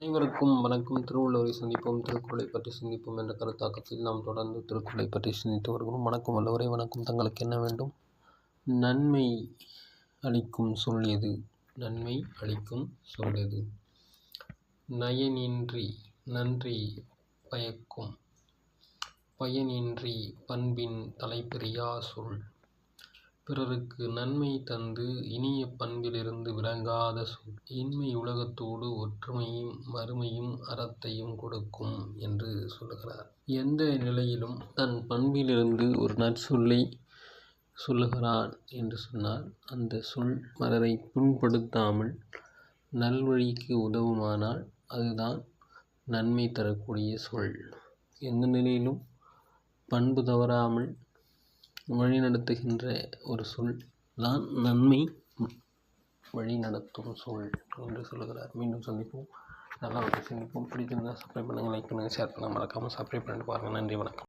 அனைவருக்கும் வணக்கம். திருவள்ளுவரை சந்திப்போம் திருக்குறளை பற்றி சிந்திப்போம் என்ற கருத்தாக்கத்தில் நாம் தொடர்ந்து திருக்குறளை பற்றி சிந்தித்து வருகிறோம். வணக்கம் வல்லவரை வணக்கம். தங்களுக்கு என்ன வேண்டும்? நன்மை அளிக்கும் சொல் எது? நன்மை அளிக்கும் சொல் எது? நயனின்றி நன்றி பயக்கும் பயனின்றி பண்பின் தலைப்பெரியா சொல். பிறருக்கு நன்மை தந்து இனிய பண்பிலிருந்து விளங்காத சொல் இன்மை உலகத்தோடு ஒற்றுமையும் மறுமையும் அறத்தையும் கொடுக்கும் என்று சொல்லுகிறார். எந்த நிலையிலும் தன் பண்பிலிருந்து ஒரு நற்சொல்லை சொல்லுகிறான் என்று சொன்னால் அந்த சொல் மலரை புண்படுத்தாமல் நல்வழிக்கு உதவுமானால் அதுதான் நன்மை தரக்கூடிய சொல். எந்த நிலையிலும் பண்பு தவறாமல் வழிநடத்துகின்ற ஒரு சொல் தான் நன்மை வழிநடத்தும் சொல் என்று சொல்கிறார் மீண்டும் சந்திப்போம். நல்லா ஒரு சந்திப்போம். பிடிச்சிருந்தால் சப்ஸ்கிரைப் பண்ணுங்கள் லைக் பண்ணுங்கள் ஷேர் பண்ணுங்கள் மறக்காமல் சப்ஸ்கிரைப் பண்ணிட்டு பாருங்கள் நன்றி வணக்கம்.